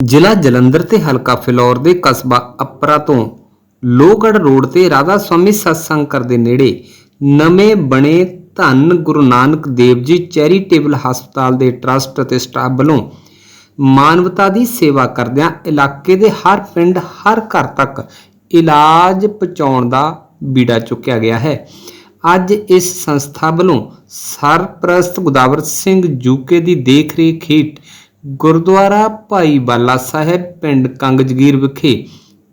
ਜ਼ਿਲ੍ਹਾ ਜਲੰਧਰ ਤੇ ਹਲਕਾ ਫਿਲੌਰ ਦੇ ਕਸਬਾ ਅਪਰਾ ਤੋਂ ਲੋਹਗੜ੍ਹ ਰੋਡ ਤੇ ਰਾਧਾ ਸਵਾਮੀ ਸਤਸੰਗ ਕਰ ਦੇ ਨੇੜੇ ਨਵੇਂ ਬਣੇ ਧੰਨ ਗੁਰੂ ਨਾਨਕ ਦੇਵ ਜੀ ਚੈਰੀਟੇਬਲ ਹਸਪਤਾਲ ਦੇ ਟਰਸਟ ਅਤੇ ਸਟਾਫ ਵੱਲੋਂ ਮਾਨਵਤਾ ਦੀ ਸੇਵਾ ਕਰਦਿਆਂ ਇਲਾਕੇ ਦੇ ਹਰ ਪਿੰਡ, ਹਰ ਘਰ ਤੱਕ ਇਲਾਜ ਪਹੁੰਚਾਉਣ ਦਾ ਬੀੜਾ ਚੁੱਕਿਆ ਗਿਆ ਹੈ। ਅੱਜ ਇਸ ਸੰਸਥਾ ਵੱਲੋਂ ਸਰਪ੍ਰਸਤ ਗੁਦਾਵਰ ਸਿੰਘ ਜੂਕੇ ਦੀ ਦੇਖਰੇਖ ਹੇਠ ਗੁਰਦੁਆਰਾ ਭਾਈ ਬਾਲਾ ਸਾਹਿਬ ਪਿੰਡ ਕੰਗਜਗੀਰ ਵਿਖੇ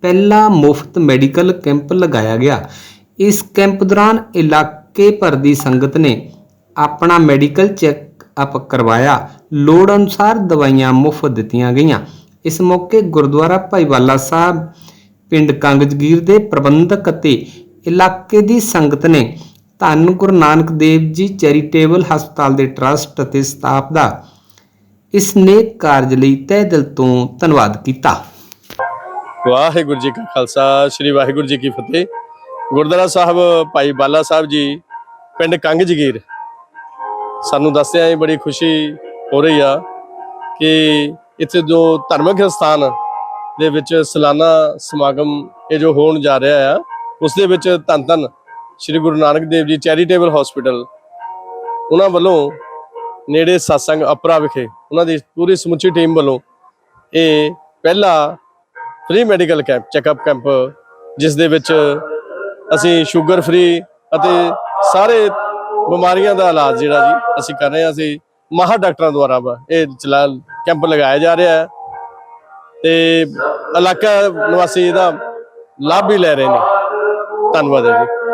ਪਹਿਲਾ ਮੁਫਤ ਮੈਡੀਕਲ ਕੈਂਪ ਲਗਾਇਆ ਗਿਆ। ਇਸ ਕੈਂਪ ਦੌਰਾਨ ਇਲਾਕੇ ਭਰ ਦੀ ਸੰਗਤ ਨੇ ਆਪਣਾ ਮੈਡੀਕਲ ਚੈੱਕ ਅਪ ਕਰਵਾਇਆ। ਲੋੜ ਅਨੁਸਾਰ ਦਵਾਈਆਂ ਮੁਫਤ ਦਿੱਤੀਆਂ ਗਈਆਂ। ਇਸ ਮੌਕੇ ਗੁਰਦੁਆਰਾ ਭਾਈ ਬਾਲਾ ਸਾਹਿਬ ਪਿੰਡ ਕੰਗਜਗੀਰ ਦੇ ਪ੍ਰਬੰਧਕ ਅਤੇ ਇਲਾਕੇ ਦੀ ਸੰਗਤ ਨੇ ਧੰਨ ਗੁਰੂ ਨਾਨਕ ਦੇਵ ਜੀ ਚੈਰੀਟੇਬਲ ਹਸਪਤਾਲ ਦੇ ਟਰਸਟ ਅਤੇ ਸਟਾਫ ਦਾ ਇਸ ਨੇਕ ਕਾਰਜ ਲਈ ਤਹਿ ਦਿਲ ਤੋਂ ਧੰਨਵਾਦ ਕੀਤਾ। ਵਾਹਿਗੁਰੂ ਜੀ ਕਾ ਖਾਲਸਾ, ਸ੍ਰੀ ਵਾਹਿਗੁਰੂ ਜੀ ਕੀ ਫਤਿਹ। ਗੁਰਦੁਆਰਾ ਸਾਹਿਬ ਭਾਈ ਬਾਲਾ ਸਾਹਿਬ ਜੀ, ਪਿੰਡ ਕੰਗ ਜਗੀਰ। ਸਾਨੂੰ ਦੱਸਿਆ ਇਹ ਬੜੀ ਖੁਸ਼ੀ ਹੋ ਰਹੀ ਆ ਕਿ ਇੱਥੇ ਜੋ ਧਾਰਮਿਕ ਸਥਾਨ ਦੇ ਵਿੱਚ ਸਾਲਾਨਾ ਸਮਾਗਮ ਇਹ ਜੋ ਹੋਣ ਜਾ ਰਿਹਾ ਆ, ਉਸ ਦੇ ਵਿੱਚ ਧੰਨ ਧੰਨ ਸ੍ਰੀ ਗੁਰੂ ਨਾਨਕ ਦੇਵ ਜੀ ਚੈਰੀਟੇਬਲ ਹਸਪੀਟਲ। ਉਹਨਾਂ ਵੱਲੋਂ ਨੇੜੇ satsang ਅਪਰਾ ਵਿਖੇ ਉਹਨਾਂ ਦੀ ਪੂਰੀ ਸਮੁੱਚੀ ਟੀਮ ਵੱਲੋਂ ਇਹ ਪਹਿਲਾ free medical camp checkup camp ਜਿਸ ਦੇ ਵਿੱਚ ਅਸੀਂ ਸ਼ੂਗਰ ਫ੍ਰੀ ਅਤੇ ਸਾਰੇ ਬਿਮਾਰੀਆਂ ਦਾ ਇਲਾਜ ਜਿਹੜਾ ਜੀ ਅਸੀਂ ਕਰ ਰਹੇ ਹਾਂ, ਅਸੀਂ ਮਾਹਰ ਡਾਕਟਰਾਂ ਦੁਆਰਾ ਇਹ ਚਲਾ ਕੈਂਪ ਲਗਾਇਆ ਜਾ ਰਿਹਾ ਹੈ ਤੇ ਇਲਾਕਾ ਨਿਵਾਸੀ ਇਹਦਾ ਲਾਭ ਵੀ ਲੈ ਰਹੇ ਨੇ। ਧੰਨਵਾਦ ਹੈ ਜੀ।